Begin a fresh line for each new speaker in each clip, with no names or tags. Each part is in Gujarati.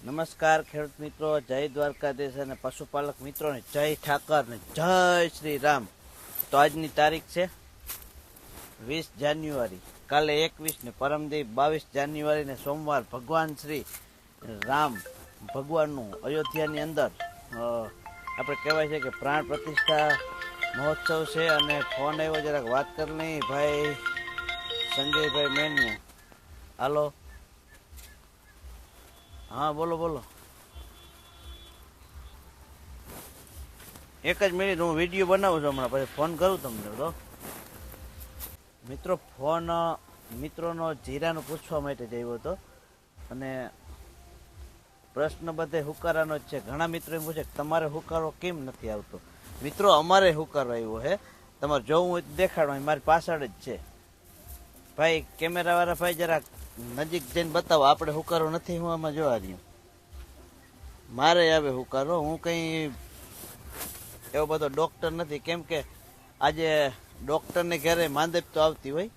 નમસ્કાર ખેડૂત મિત્રો, જય દ્વારકાધીશ અને પશુપાલક મિત્રોને જય ઠાકર ને જય શ્રી રામ તો આજની તારીખ છે વીસ જાન્યુઆરી. કાલે એકવીસ ને પરમદી બાવીસ જાન્યુઆરી ને સોમવાર ભગવાન શ્રી રામ ભગવાનનું અયોધ્યાની અંદર આપણે કહેવાય છે કે પ્રાણ પ્રતિષ્ઠા મહોત્સવ છે અને ફોન આવ્યો, જરાક વાત કરી નહીં ભાઈ સંજયભાઈ મેનનું હાલો. હા, બોલો બોલો. એક જ મિનિટ, હું વીડિયો બનાવું છું હમણાં, પછી ફોન કરું તમને તો મિત્રો, ફોન મિત્રોનો જીરાનું પૂછવા માટે જ આવ્યો હતો. અને પ્રશ્ન બધે હુકારાનો જ છે. ઘણા મિત્રો એમ પૂછે તમારે હુકારો કેમ નથી આવતો? મિત્રો, અમારે હુકારો આવ્યો હે. તમારે જોવું હોય તો મારી પાછળ જ છે. ભાઈ, કેમેરાવાળા ભાઈ, જરાક નજીક જઈને બતાવો, આપણે હુકારો નથી, હું આમાં જોવા રહ્યું મારે આવે હુકારો, હું કંઈ એવો બધો ડોક્ટર નથી. કેમ કે આજે ડોક્ટરને ઘરે માંદપ તો આવતી હોય.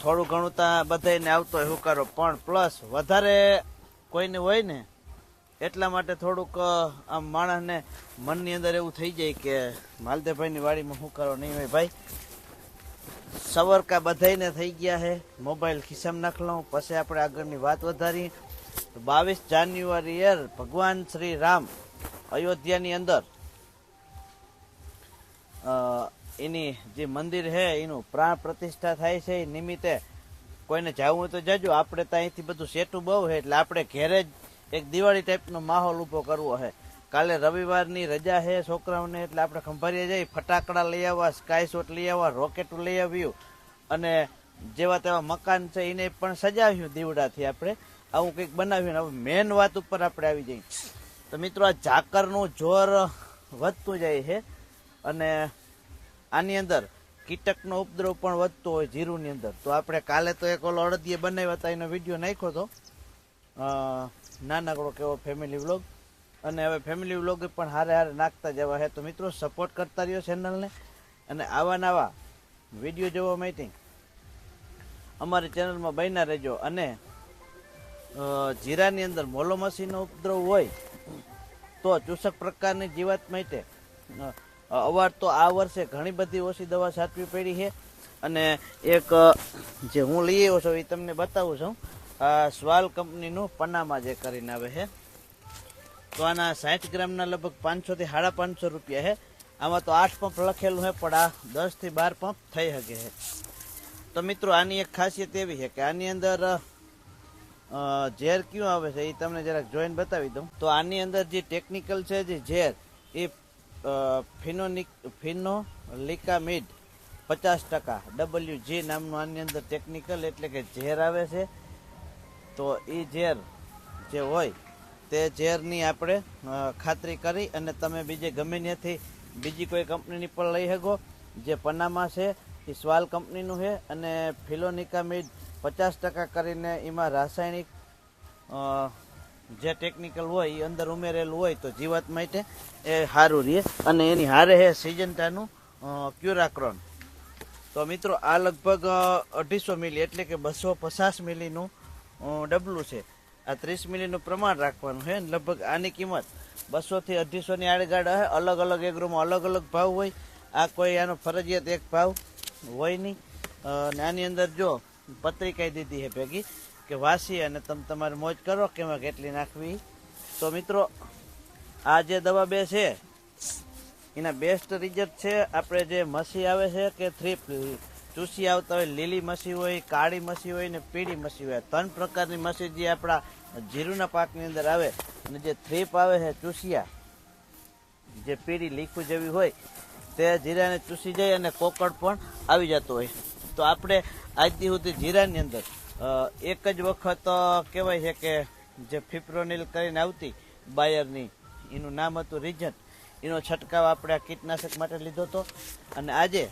થોડું ઘણું ત્યાં બધાને આવતો હોય હુકારો, પણ પ્લસ વધારે કોઈને હોય ને, એટલા માટે થોડુંક આમ માણસને મનની અંદર એવું થઈ જાય કે માલદેભાઈની વાડીમાં હુકારો નહીં હોય. ભાઈ સવરકા બધાઈને થઈ ગયા છે. મોબાઈલ ખિસ્સામાં લઉં પછી આપણે આગળની વાત વધારી બાવીસ જાન્યુઆરી યર ભગવાન શ્રી રામ અયોધ્યાની અંદર એની જે મંદિર છે, એનું પ્રાણ પ્રતિષ્ઠા થાય છે. એ નિમિત્તે કોઈને જવું હોય તો જજો. આપણે તો અહીંથી બધું સેટું બહુ છે, એટલે આપણે ઘેરે જ એક દિવાળી ટાઈપનો માહોલ ઊભો કરવો છે. કાલે રવિવારની રજા છે છોકરાઓને, એટલે આપણે ખંભારીએ જઈ, ફટાકડા લઈ આવવા સ્કાય શોટ લઈ આવવા રોકેટ લઈ આવ્યું. અને જેવા તેવા મકાન છે, એને પણ સજાવ્યું દીવડાથી આપણે. આવું કંઈક બનાવ્યું હવે મેન વાત ઉપર આપણે આવી જઈએ તો મિત્રો, આ ઝાકરનું જોર વધતું જાય છે. અને આની અંદર કીટકનો ઉપદ્રવ પણ વધતો હોય જીરુની અંદર. તો આપણે કાલે તો એક ઓલો અડદીએ બનાવ્યા હતા, એનો વીડિયો નાખ્યો હતો. નાનકડો કેવો ફેમિલી વ્લોગ અને હવે ફેમિલી વ્લોગ પણ હારે હારે નાખતા જવા હે. તો મિત્રો સપોર્ટ કરતા રહ્યો ચેનલને અને આવા નવા વીડિયો જોવા માટે અમારી ચેનલમાં બન્યા રહેજો. અને જીરાની અંદર મોલોમસીનો ઉપદ્રવ હોય, તો ચૂસક પ્રકારની જીવાત માટે અવાર તો આ વર્ષે ઘણી બધી ઓછી દવા સાચવી પડી છે. અને એક જે હું લઈ આવ્યો છું, એ તમને બતાવું છું. સ્વાલ કંપનીનું પનામા જે કરીને આવે છે. તો આના સાઠ ગ્રામના લગભગ પાંચસો થી સાડા પાંચસો રૂપિયા છે આમાં તો આઠ પંપ લખેલું છે પણ આ દસથી બાર પંપ થઈ શકે છે તો મિત્રો, આની એક ખાસિયત એવી છે કે આની અંદર ઝેર કયું આવે છે એ તમને જરાક જોઈને બતાવી દઉં. તો આની અંદર જે ટેકનિકલ છે, જે ઝેર, એ ફિનોનિક, ફિનોલિકામિડ પચાસ ટકા, ડબલ્યુ જી નામનું આની અંદર ટેકનિકલ એટલે કે ઝેર આવે છે. તો એ ઝેર જે હોય તે ઝેરની આપણે ખાતરી કરી અને તમે બીજે ગમે ત્યાંથી બીજી કોઈ કંપનીની પણ લઈ શકો. જે પનામા છે, એ સ્વાલ કંપનીનું છે અને ફિલોનિકામિડ પચાસ ટકા કરીને એમાં રાસાયણિક જે ટેકનિકલ હોય, એ અંદર ઉમેરેલું હોય તો જીવાત માટે એ સારું રહે. અને એની હારે છે સિજન્ટાનું ક્યુરાક્રોન. તો મિત્રો, આ લગભગ, અઢીસો મિલી એટલે કે બસો પચાસ મિલીનું ડબલું છે. આ ત્રીસ મિલીનું પ્રમાણ રાખવાનું છે. લગભગ આની કિંમત બસોથી અઢીસોની આડગાડ હોય અલગ અલગ એગ્રોમાં અલગ અલગ ભાવ હોય. આ કોઈ આનો ફરજિયાત એક ભાવ હોય નહીં. અને આની અંદર જો પત્રિકા દીધી છે ભેગી કે વાસી અને તમે તમારે મોજ કરો કે એમાં કેટલી નાખવી. તો મિત્રો, આ જે દવા બે છે, એના બેસ્ટ રિઝલ્ટ છે. આપણે જે મસી આવે છે કે થ્રી ચૂસી આવતા હોય, લીલી મસી હોય, કાળી મસી હોય ને પીળી મસી હોય. ત્રણ પ્રકારની મસી જે આપણા જીરુના પાકની અંદર આવે, અને જે થ્રીપ આવે છે ચૂસિયા, જે પીળી લીખું જેવી હોય, તે જીરાને ચૂસી જાય અને કોકડ પણ આવી જતો હોય તો આપણે આજથી સુધી જીરાની અંદર એક જ વખત કહેવાય છે કે જે ફિપ્રોનિલ કરીને આવતી બાયરની, એનું નામ હતું રિજન. એનો છંટકાવ આપણે આ કીટનાશક માટે લીધો હતો. અને આજે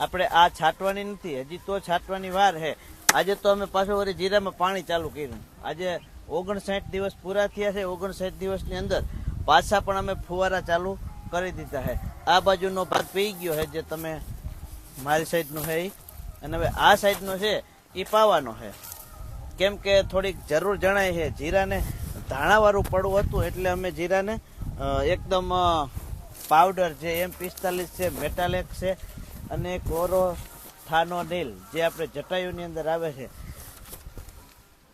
આપણે આ છાંટવાની નથી, હજી તો છાંટવાની વાર છે. આજે તો અમે પાછું વળી જીરામાં પાણી ચાલુ કર્યું. આજે ઓગણસાઠ દિવસ પૂરા થયા છે, ઓગણસાઠ દિવસની અંદર પાછા પણ અમે ફુવારા ચાલુ કરી દીધા છે. આ બાજુનો ભાગ પી ગયો છે, જે તમે મારી સાઈડનો છે. અને હવે આ સાઈડનો છે એ પાવાનો છે. કેમ કે થોડીક જરૂર જણાય છે, જીરાને ધાણાવાળું પડવું હતું એટલે અમે જીરાને એકદમ પાવડર જે એમ પિસ્તાલીસ છે, મેટાલેક છે અને કોરો થાનોનિલ જે આપણે જટાયુની અંદર આવે છે,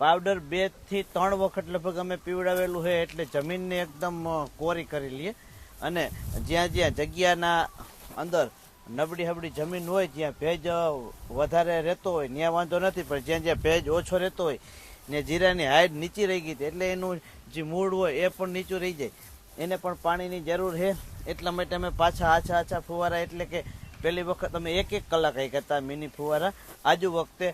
પાવડર બેથી ત્રણ વખત લગભગ અમે પીવડાવેલું છે એટલે જમીનને એકદમ કોરી કરી લઈએ. અને જ્યાં જ્યાં જગ્યાના અંદર નબળી હબળી જમીન હોય, જ્યાં ભેજ વધારે રહેતો હોય, ત્યાં વાંધો નથી, પણ જ્યાં જ્યાં ભેજ ઓછો રહેતો હોય, ને જીરાની હાઈટ નીચી રહી ગઈ એટલે એનું જે મૂળ હોય એ પણ નીચું રહી જાય. એને પણ પાણીની જરૂર છે. એટલા માટે અમે પાછા આછા આછા ફુવારા એટલે કે પહેલી વખત અમે એક એક કલાક અહીં કરતા મિની ફુવારા. આજુ વખતે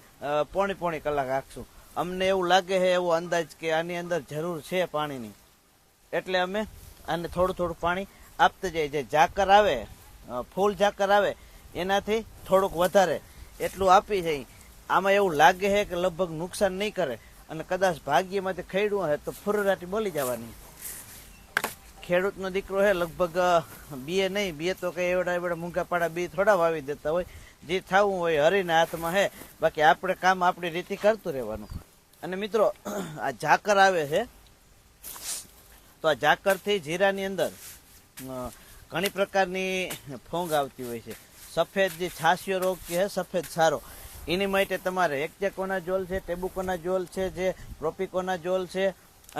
પોણી પોણી કલાક રાખશું. અમને એવું લાગે છે, એવો અંદાજ કે આની અંદર જરૂર છે પાણીની. એટલે અમે આને થોડું થોડું પાણી આપતા જઈએ. જે ઝાકર આવે ફૂલ ઝાકર આવે, એનાથી થોડુંક વધારે એટલું આપી જઈ આમાં એવું લાગે છે કે લગભગ નુકસાન નહીં કરે. અને કદાચ ભાગ્યમાંથી ખેડવું હોય તો ફુરરાટી બોલી જવાની. ખેડૂતનો દીકરો છે લગભગ બીએ નહીં, બીએ તો કંઈ એવડા એવડા મૂંગા પાડા બી થોડા વાવી દેતા હોય. જે થવું હોય હરીના હાથમાં હે. બાકી આપણે કામ આપણી રીતે કરતું રહેવાનું. અને મિત્રો, આ ઝાકર આવે છે તો આ ઝાકરથી જીરાની અંદર ઘણી પ્રકારની ફોંગ આવતી હોય છે. સફેદ જે છાસિયો રોગ છે સફેદ સારો એની માટે તમારે એકજેકોના જોલ છે ટેબુકોના જોલ છે, જે પ્રોપિકોના જોલ છે,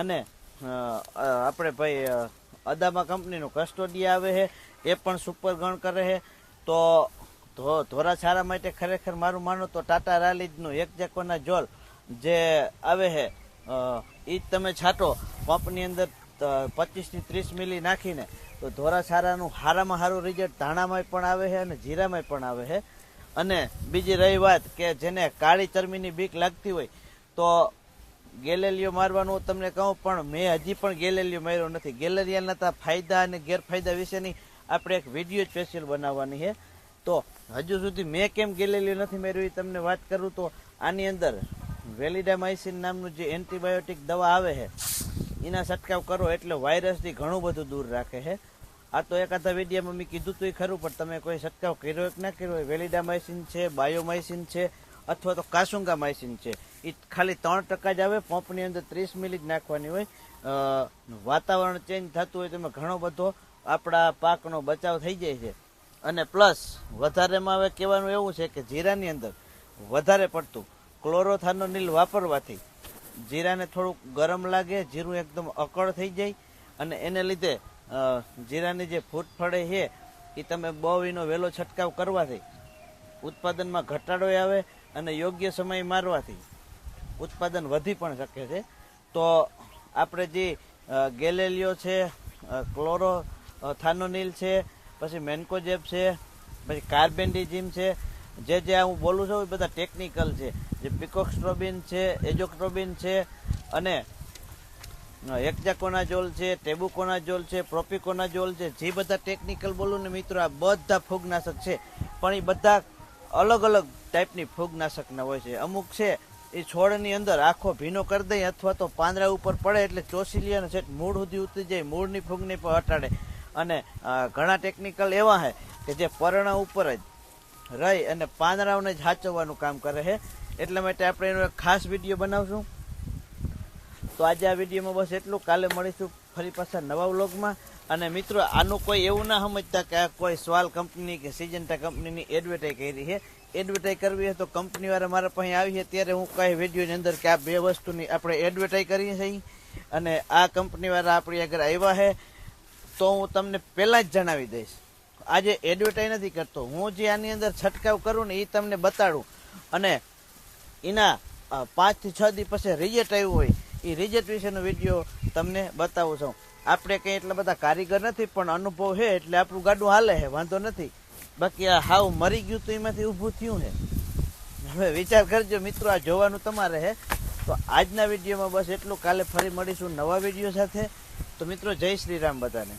અને આપણે ભાઈ અદામા કંપનીનું કસ્ટોડી આવે છે, એ પણ સુપર ગણ કરે છે. તો ધો- ધોરા માટે ખરેખર મારું માનું તો ટાટા રાલીજનું એક જેકોના જોલ જે આવે છે એ જ તમે છાંટો, પંપની અંદર પચીસથી ત્રીસ મિલી નાખીને, તો ધોરાછારાનું હારામાં સારું રિઝલ્ટ ધાણામાંય પણ આવે છે અને જીરામાંય પણ આવે છે. અને બીજી રહી વાત કે જેને કાળી ચરમીની બીક લાગતી હોય, તો ગેલેલિયો મારવાનું તમને કહું, પણ મેં હજી પણ ગેલેલિયો માર્યો નથી. ગેલેરિયાના ફાયદા અને ગેરફાયદા વિશેની આપણે એક વીડિયો સ્પેશિયલ બનાવવાની છે. તો હજુ સુધી મેં કેમ ગેલેલિયો નથી માર્યું એ તમને વાત કરું તો આની અંદર વેલિડામાઇસિન નામનું જે એન્ટીબાયોટિક દવા આવે છે, એના છંટકાવ કરો એટલે વાયરસથી ઘણું બધું દૂર રાખે છે. આ તો એક આધા વિડીયામાં મેં કીધું તો ખરું, પણ તમે કોઈ છંટકાવ કર્યો કે ના કર્યો? હોય વેલિડામાઇસિન છે, બાયોમાઇસિન છે, અથવા તો કાસુંગામાઇસિન છે. એ ખાલી ત્રણ ટકા જ આવે, પંપની અંદર ત્રીસ મિલી જ નાખવાની હોય. વાતાવરણ ચેન્જ થતું હોય તેમાં ઘણો બધો આપણા પાકનો બચાવ થઈ જાય છે. અને પ્લસ વધારેમાં હવે કહેવાનું એવું છે કે જીરાની અંદર વધારે પડતું ક્લોરોથાનોનિલ વાપરવાથી જીરાને થોડુંક ગરમ લાગે, જીરું એકદમ અકળ થઈ જાય અને એને લીધે જીરાની જે ફૂટ ફળે છે એ તમે બહુ વહેલો છંટકાવ કરવાથી ઉત્પાદનમાં ઘટાડો આવે અને યોગ્ય સમય મારવાથી ઉત્પાદન વધી પણ શકે છે. તો આપણે જે ગેલેલિયો છે ક્લોરો થાનોનિલ છે, પછી મેન્કોજેબ છે, પછી કાર્બેન્ડિઝિમ છે, જે જે હું બોલું છું એ બધા ટેકનિકલ છે. જે પિકોક્સ્ટ્રોબિન છે, એજોક્ટ્રોબિન છે, અને એકજાકોનાઝોલ છે, ટેબુકોનાઝોલ છે, પ્રોપિકોનાઝોલ છે, જે બધા ટેકનિકલ બોલું ને મિત્રો, આ બધા ફૂગનાશક છે. પણ એ બધા અલગ અલગ ટાઈપની ફૂગનાશકના હોય છે. અમુક છે એ છોડની અંદર આખો ભીનો કરી દઈએ અથવા તો પાંદડા ઉપર પડે એટલે ચોસી લે અને છેક મૂળ સુધી ઉતરી જાય, મૂળની ફૂગને પણ હટાડે અને ઘણા ટેકનિકલ એવા છે કે જે પરણા ઉપર જ રહી અને પાંદડાઓને જ સાચવવાનું કામ કરે છે એટલા માટે આપણે એનો એક ખાસ વીડિયો બનાવશું. તો આજે આ વિડીયોમાં બસ એટલું. કાલે મળીશું ફરી પાછા નવા વ્લોગમાં. અને મિત્રો, આનું કોઈ એવું ના સમજતા કે આ કોઈ સ્વાલ કંપની કે સિજન્ટા કંપનીની એડવર્ટાઈઝ કરી છે એડવર્ટાઈઝ કરવી હોય તો કંપની વાળા મારા પાસે આવી છે. ત્યારે હું કઈ વિડીયોની અંદર કે આ બે વસ્તુની આપણે એડવર્ટાઈઝ કરીએ છીએ. અને આ કંપની વાળા આપણી આગળ આવ્યા છે. તો હું તમને પહેલાં જ જણાવી દઈશ. આજે એડવર્ટાઈઝ નથી કરતો. હું જે આની અંદર છંટકાવ કરું ને એ તમને બતાડું. અને એના પાંચથી છ દિવસ પછી રિઝલ્ટ આવ્યું હોય એ રિઝલ્ટ વિશેનો વીડિયો તમને બતાવું છું. આપણે કંઈ એટલા બધા કારીગર નથી, પણ અનુભવ છે એટલે આપણું ગાડું હાલે છે. વાંધો નથી. બાકી આ હાવ મરી ગયું તો એમાંથી ઊભું થયું છે હવે વિચાર કરજો મિત્રો, આ જોવાનું તમારે છે તો આજના વિડીયોમાં બસ એટલું. કાલે ફરી મળીશું નવા વીડિયો સાથે. તો મિત્રો, જય શ્રી રામ બધાને.